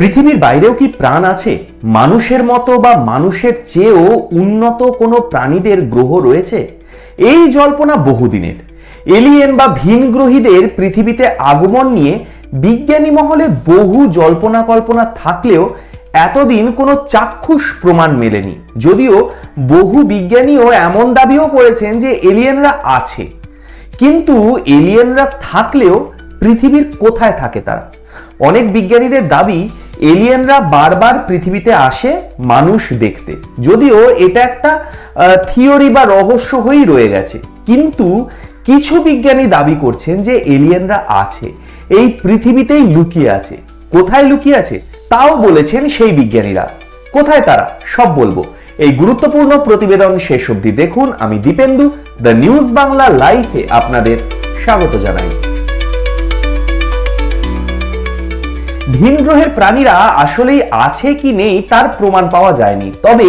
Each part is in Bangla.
পৃথিবীর বাইরেও কি প্রাণ আছে? মানুষের মতো বা মানুষের চেয়েও উন্নত কোনো প্রাণীদের গ্রহ রয়েছে? এই জল্পনা বহুদিনের। এলিয়েন বা ভিনগ্রহীদের পৃথিবীতে আগমন নিয়ে বিজ্ঞানী মহলে বহু জল্পনা কল্পনা থাকলেও এতদিন কোনো চাক্ষুষ প্রমাণ মেলেনি। যদিও বহু বিজ্ঞানীও এমন দাবিও করেছেন যে এলিয়েনরা আছে। কিন্তু এলিয়েনরা থাকলেও পৃথিবীর কোথায় থাকে তারা? অনেক বিজ্ঞানীদের দাবি, এলিয়েনরা বারবার পৃথিবীতে আসে মানুষ দেখতে। যদিও এটা একটা থিওরি বা রহস্য হয়েই রয়ে গেছে। কিন্তু কিছু বিজ্ঞানী দাবি করছেন যে এলিয়েনরা আছে। এই পৃথিবীতেই লুকিয়ে আছে। কোথায় লুকিয়ে আছে? তাও বলেছেন সেই বিজ্ঞানীরা। কোথায় তারা? সব বলব। এই গুরুত্বপূর্ণ প্রতিবেদন শেষ অবধি দেখুন। আমি দীপেন্দু, দ্য নিউজ বাংলা লাইভে আপনাদের স্বাগত জানাই। ভিন গ্রহের প্রাণীরা আসলেই আছে কি নেই তার প্রমাণ পাওয়া যায়নি। তবে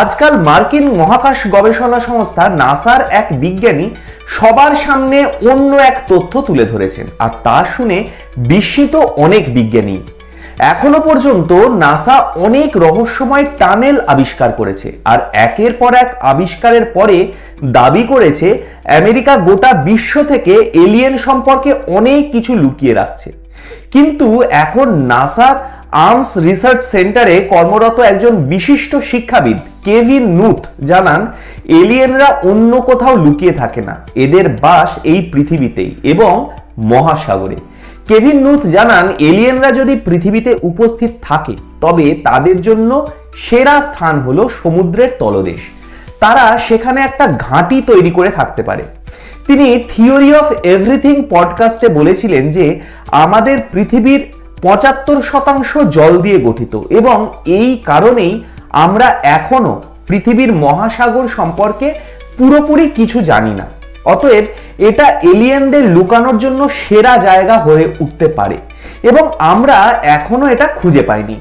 আজকাল মার্কিন মহাকাশ গবেষণা সংস্থা নাসার এক বিজ্ঞানী সবার সামনে অন্য এক তথ্য তুলে ধরেছেন, আর তা শুনে বিস্মিত অনেক বিজ্ঞানী। এখনও পর্যন্ত নাসা অনেক রহস্যময় টানেল আবিষ্কার করেছে, আর একের পর এক আবিষ্কারের পরে দাবি করেছে, আমেরিকা গোটা বিশ্ব থেকে এলিয়েন সম্পর্কে অনেক কিছু লুকিয়ে রাখছে। কিন্তু এখন নাসার আর্মস রিসার্চ সেন্টারে কর্মরত একজন বিশিষ্ট শিক্ষাবিদ, কেভিন নুথ, জানান, এলিয়েনরা অন্য কোথাও লুকিয়ে থাকে না। এদের বাস এই পৃথিবীতেই এবং মহাসাগরে। কেভিন নুথ জানান, এলিয়েনরা যদি পৃথিবীতে উপস্থিত থাকে, তবে তাদের জন্য সেরা স্থান হলো সমুদ্রের তলদেশ। তারা সেখানে একটা ঘাঁটি তৈরি করে থাকতে পারে। তিনি থিওরি অফ এভরিথিং পডকাস্টে বলেছিলেন যে আমাদের পৃথিবীর পঁচাত্তর শতাংশ জল দিয়ে গঠিত এবং এই কারণেই আমরা এখনও পৃথিবীর মহাসাগর সম্পর্কে পুরোপুরি কিছু জানি না। অতএব এটা এলিয়েনদের লুকানোর জন্য সেরা জায়গা হয়ে উঠতে পারে এবং আমরা এখনও এটা খুঁজে পাইনি।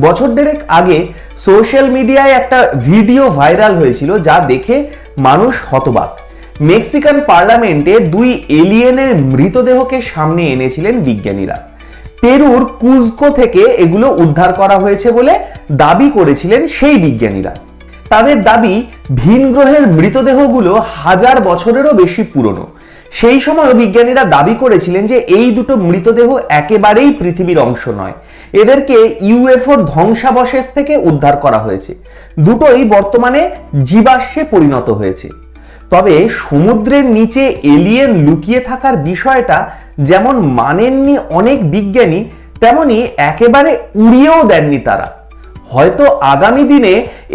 বছর দেড়েক আগে সোশ্যাল মিডিয়ায় একটা ভিডিও ভাইরাল হয়েছিল যা দেখে মানুষ হতবাক। মেক্সিকান পার্লামেন্টে দুই এলিয়েনের মৃতদেহকে সামনে এনেছিলেন বিজ্ঞানীরা। পেরুর কুজকো থেকে এগুলো উদ্ধার করা হয়েছে বলে দাবি করেছিলেন সেই বিজ্ঞানীরা। তাদের দাবি, ভিন গ্রহের মৃতদেহগুলো হাজার বছরেরও বেশি পুরনো। সেই সময় বিজ্ঞানীরা দাবি করেছিলেন যে এই দুটো মৃতদেহ একেবারেই পৃথিবীর অংশ নয়। এদেরকে ইউএফওর ধ্বংসাবশেষ থেকে উদ্ধার করা হয়েছে। দুটোই বর্তমানে জীবাশ্মে পরিণত হয়েছে। তবে সমুদ্রের নিচে এলিয়েন লুকিয়ে থাকার বিষয়টা যেমন মানেননি অনেক বিজ্ঞানী, তেমনি একেবারে উড়িয়েও দেননি তারা। হয়তো আগামী দিনে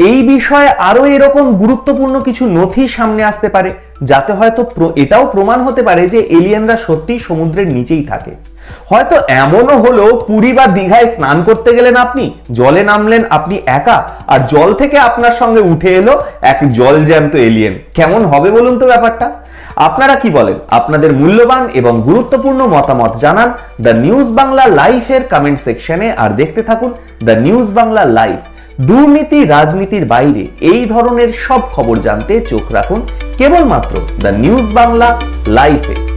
এই বিষয়ে আরও এরকম গুরুত্বপূর্ণ কিছু নথি সামনে আসতে পারে, যাতে হয়তো এটাও প্রমাণ হতে পারে যে এলিয়েনরা সত্যি সমুদ্রের নিচেই থাকে। হয়তো এমনও হলো পুরী বা দীঘায় স্নান করতে গেলেন আপনি, জলে নামলেন আপনি একা, আর জল থেকে আপনার সঙ্গে উঠে এলো এক জল জ্যান্ত এলিয়েন কেমন হবে বলুন তো ব্যাপারটা? আপনারা কি বলেন? আপনাদের মূল্যবান এবং গুরুত্বপূর্ণ মতামত জানান দ্য নিউজ বাংলা লাইফের কমেন্ট সেকশনে আর দেখতে থাকুন দ্য নিউজ বাংলা লাইভ দুর্নীতি, রাজনীতির বাইরে এই ধরনের সব খবর জানতে চোখ রাখুন কেবলমাত্র দ্য নিউজ বাংলা লাইফে